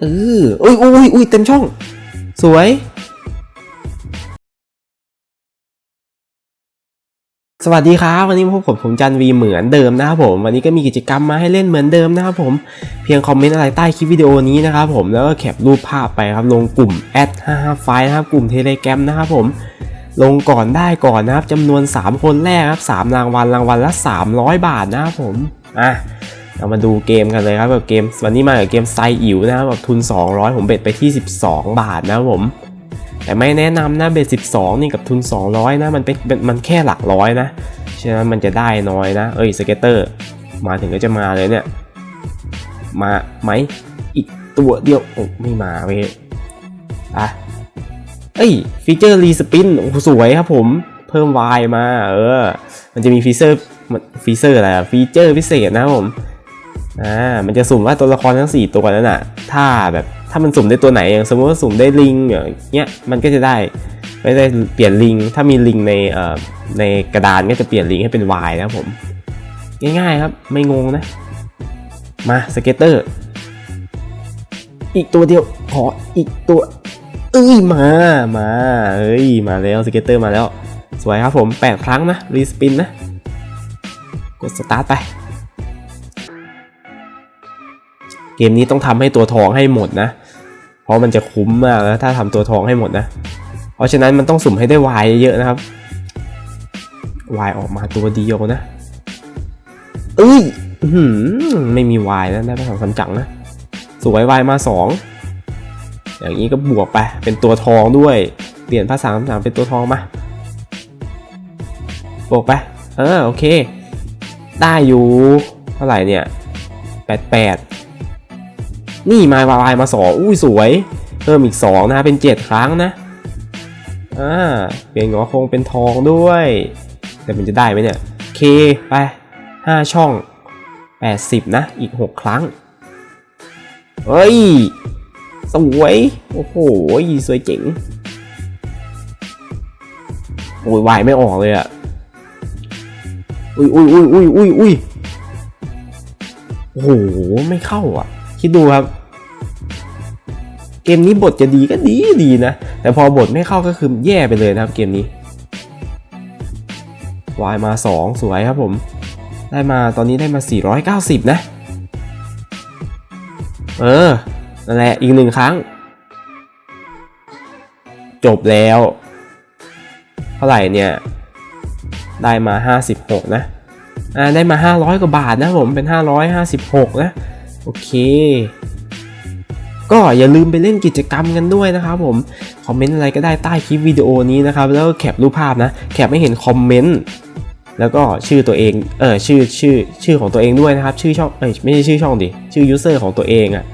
เอออุ้ยอุ้ยอุ้ยเต็มช่อง สวย สวัสดีครับ วันนี้พบกับผมจันวีเหมือนเดิมนะครับผม วันนี้ก็มีกิจกรรมมาให้เล่นเหมือนเดิมนะครับผม เพียงคอมเมนต์อะไรใต้คลิปวิดีโอนี้นะครับผม แล้วก็แคปรูปภาพไปครับ ลงกลุ่ม @55 ไฟนะครับ กลุ่มเทเลแกรมนะครับผมลงก่อนได้ก่อนนะครับจำนวน 3 คนแรกครับ 3 รางวัลรางวัลละ 300 บาทนะครับผม อะ เรามาดูเกมกันเลยครับแบบเกมวันนี้มากับเกมไซอิ๋วนะครับแบบทุน 200 ผมเบ็ดไปที่ 12 บาทนะผม แต่ไม่แนะนำนะเบ็ด 12 นี่กับทุน 200 นะมันเป็นมันแค่หลักร้อยนะฉะนั้นมันจะได้น้อยนะ เอ้ยสเก็ตเตอร์มาถึงก็จะมาเลยเนี่ย มาไหมอีกตัวเดียวโอ้ไม่มาเว้ยอะเอ้ยฟีเจอร์รีสปินโอ้สวยครับผมเพิ่มวายมา เออ มันจะมีฟีเจอร์ฟีเจอร์อะไรอะฟีเจอร์พิเศษนะผม อ่ามันจะสุ่มว่าตัวละครทั้ง 4 ตัวนั้นน่ะถ้าแบบถ้ามันสุ่มได้ตัวไหนอย่างสมมติว่าสุ่มได้ลิงอย่างเงี้ยมันก็จะได้ไม่ได้เปลี่ยนลิง ถ้ามีลิงในเอ่อในกระดานก็จะเปลี่ยนลิงให้เป็น Y นะครับผม ง่ายๆครับไม่งงนะ มาสเก็ตเตอร์อีกตัวเดียวขออีกตัว เอ้ยมามาเอ้ยมาแล้วสเก็ตเตอร์มาแล้ว สวยครับผม 8 ครั้งนะรีสปินนะ กดสตาร์ทไป เกมนี้ต้องทำให้ตัวทองให้หมดนะ เพราะมันจะคุ้มมากแล้วถ้าทำตัวทองให้หมดนะ เพราะฉะนั้นมันต้องสุ่มให้ได้วายเยอะนะครับวายออกมาตัวเดียวนะ เอ้ยหือไม่มีวายนะได้ไปสองสามจังนะ สวยวายมาสองอย่างนี้ก็บวกไปเป็นตัวทองด้วย เปลี่ยนภาษาสามสามเป็นตัวทองมาบวกไป เออโอเค ได้อยู่เท่าไหร่เนี่ยแปดแปด นี่มาวายมาสองอุ้ยสวย เพิ่มอีกสองนะเป็นเจ็ดครั้งนะอ่าเปลี่ยนงอคงเป็นทองด้วย แต่มันจะได้ไหมเนี่ยเคไปห้าช่อง 80 นะ อีก 6 ครั้ง เฮ้ย สวย โอ้โห สวยเจ๋งโอ้ยวายไม่ออกเลยอะอุ้ยอุ้ยอุ้ยอุ้ยอุ้ยอุ้ยโอ้โห ไม่เข้าอะ คิดดูครับ เกมนี้บทจะดีก็ดีดีนะ แต่พอบทไม่เข้าก็คือแย่ไปเลยนะครับเกมนี้วายมา 2 สวยครับผม ได้มาตอนนี้ได้มา 490 นะ เออ นั่นแหละ อีกหนึ่งครั้ง จบแล้ว เท่าไหร่เนี่ย ได้มา 56 นะ อ่า ได้มา 500 กว่าบาทนะผม เป็น 556 นะ โอเค ก็อย่าลืมไปเล่นกิจกรรมกันด้วยนะครับผม คอมเมนต์อะไรก็ได้ใต้คลิปวิดีโอนี้นะครับ แล้วก็แคปรูปภาพนะ แคปไม่เห็นคอมเมนต์ แล้วก็ชื่อตัวเอง เออชื่อชื่อชื่อของตัวเองด้วยนะครับ ชื่อช่อง เอ้ยไม่ใช่ชื่อช่องดิ ชื่อยูเซอร์ของตัวเองอะ่ะ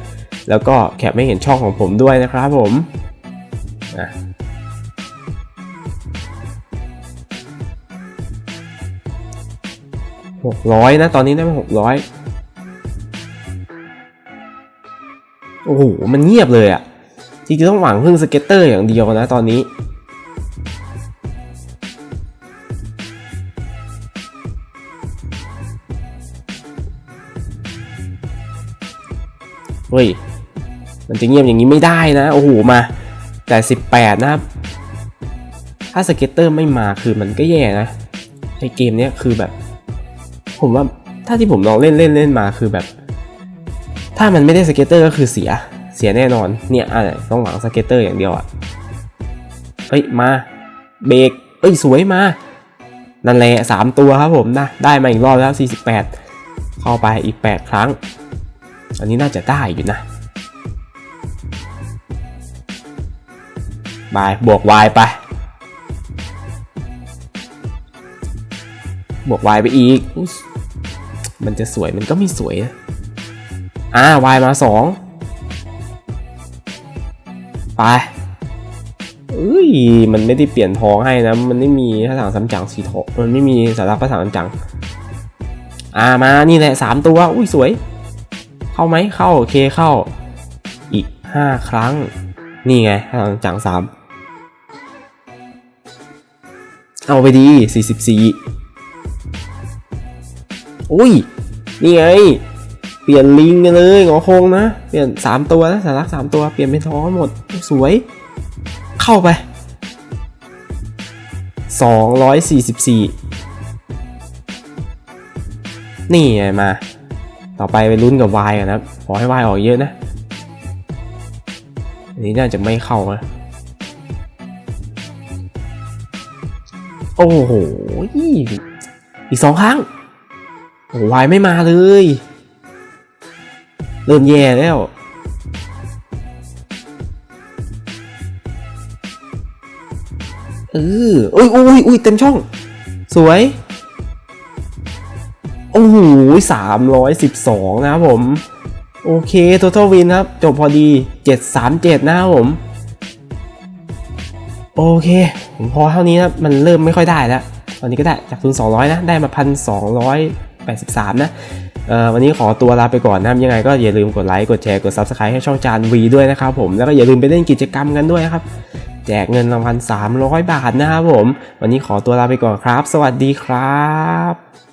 แล้วก็แคปไม่เห็นช่องของผมด้วยนะครับผมหกร้อยนะ ตอนนี้ได้มาหกร้อย โอ้โห มันเงียบเลยอะจริงๆต้องหวังพึ่งสเก็ตเตอร์อย่างเดียวนะตอนนี้ เฮ้ย มันจะเงียบอย่างนี้ไม่ได้นะ โอ้โห มา แต่ 18 นะครับ ถ้าสเก็ตเตอร์ไม่มาคือมันก็แย่นะ ในเกมเนี้ยคือแบบ ผมว่าถ้าที่ผมลองเล่นเล่นเล่นมาคือแบบ ถ้ามันไม่ได้สเก็ตเตอร์ก็คือเสีย เสียแน่นอน เนี่ยอะไรต้องหวังสเก็ตเตอร์อย่างเดียวอะ่ะ เฮ้ย มา เบรก เอ้ย สวยมา นั่นแหละสามตัวครับผมนะ ได้มาอีกรอบแล้ว 48 เข้าไปอีก 8 ครั้ง อันนี้น่าจะได้อยู่นะบายบวก y ไป บวก y ไปอีก มันจะสวยมันก็ไม่สวยนะ อ่า y มาสองไปเอ้ย มันไม่ได้เปลี่ยนทองให้นะ มันไม่มีภาษาสามจังสีทอง มันไม่มีสาระภาษาสามจัง อ่า มานี่แหละสามตัว อุ้ยสวย เข้าไหมเข้า โอเคเข้า อีกห้าครั้ง นี่ไงทางจังสามเอาไปดีสี่สิบสี่อุ้ย นี่ไง เปลี่ยนลิงกันเลยงอคงนะ เปลี่ยนสามตัวนะสารักสามตัว เปลี่ยนเป็นท้องหมด สวย เข้าไปสองร้อยสี่สิบสี่นี่ไงมา ต่อไปไปลุ้นกับวายกันนะครับขอให้วายออกเยอะนะ อันนี้น่าจะไม่เข้านะ โอ้โห อีกสองครั้งวายไม่มาเลย เริ่มแย่แล้วเอออุ้ยอุ้ยอุ้ยเต็มช่อง สวย โอ้โหสามร้อยสิบสองนะครับผม โอเค total win ครับ จบพอดี737นะครับผม โอเค ผมพอเท่านี้นะ มันเริ่มไม่ค่อยได้แล้ว ตอนนี้ก็ได้จากทุน200นะ ได้มา1,283นะเอ่อ วันนี้ขอตัวลาไปก่อนนะครับยังไงก็อย่าลืมกดไลค์กดแชร์กด Subscribe ให้ช่องจานวีด้วยนะครับผมแล้วก็อย่าลืมไปเล่นกิจกรรมกันด้วยครับ แจกเงินรางวัล300 บาทนะครับผม วันนี้ขอตัวลาไปก่อนครับ สวัสดีครับ